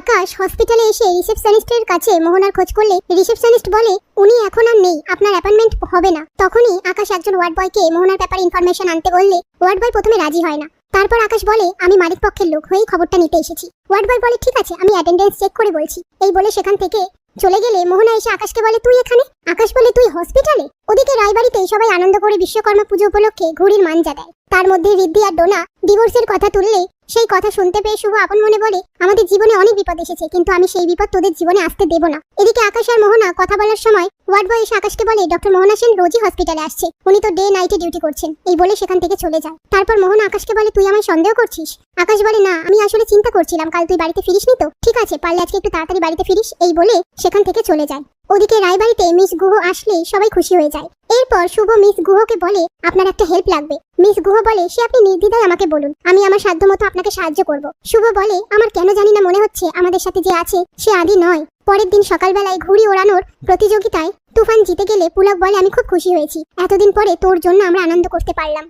আকাশ হসপিটালে এসে রিসেপশনিস্টের কাছে মোহনার খোঁজ করলে রিসেপশনিস্ট বলে, উনি এখন আর নেই, আপনার অ্যাপয়েন্টমেন্ট হবে না। তখনই আকাশ একজন ওয়ার্ড বয়কে মোহনার ব্যাপারে ইনফরমেশন আনতে বললে, ওয়ার্ড বয় প্রথমে রাজি হয় না। তারপর আকাশ বলে, আমি মালিক পক্ষের লোক হয়েই খবরটা নিতে এসেছি। ওয়ার্ড বয় বলে, ঠিক আছে, আমি অ্যাটেন্ডেন্স চেক করে বলছি। এই বলে সেখান থেকে চলে গেলে মোহনা এসে আকাশকে বলে, তুই এখানে? আকাশ বলে, তুই হসপিটালে ওদিকে রায়বাড়িতে সবাই আনন্দ করে বিশ্বকর্মা পুজো উপলক্ষে ঘুড়ির মানজা দেয়। তার মধ্যে রিদ্ধি আর ডোনা ডিভোর্সের কথা তুললে সেই কথা শুনতে পেয়ে শুভ আপন মনে বলে, আমাদের জীবনে অনেক বিপদ এসেছে, কিন্তু আমি সেই বিপদ তোদের জীবনে আসতে দেব না। এদিকে আকাশ আর মোহনা কথা বলার সময় ওয়ার্ড বয় এসে আকাশকে বলে, ডক্টর মোহনা সেন রোজই হসপিটালে আসছে। উনি তো ডে নাইটে ডিউটি করছেন। এই বলে সেখান থেকে চলে যায়। তারপর মোহনা আকাশকে বলে, তুই আমায় সন্দেহ করছিস? আকাশ বলে, না, আমি আসলে চিন্তা করছিলাম, কাল তুই বাড়িতে ফিরিস নি তো? ঠিক আছে, পারলে আজকে একটু তাড়াতাড়ি বাড়িতে ফিরিস। এই বলে সেখান থেকে চলে যায়। ওদিকে রায়বাড়িতে মিস গুহ আসলে সবাই খুশি হয়ে যায়। এরপর শুভ মিস গুহকে বলে, আপনার একটা হেল্প লাগবে। মিস গুহ বলে, সে আপনি নির্দ্বিধায় আমাকে বলুন। আমি আমার সাধ্যমতো আপনাকে সাহায্য করব। শুভ বলে, আমার কেন জানি না মনে হচ্ছে আমাদের সাথে যে আছে, সে আদি নয়। পরের দিন সকালবেলায় ঘুড়ি ওড়ানোর প্রতিযোগিতায় তুফান জিতে গেলে পুলক বলে, আমি খুব খুশি হয়েছি। এতদিন পরে তোর জন্য আমরা আনন্দ করতে পারলাম।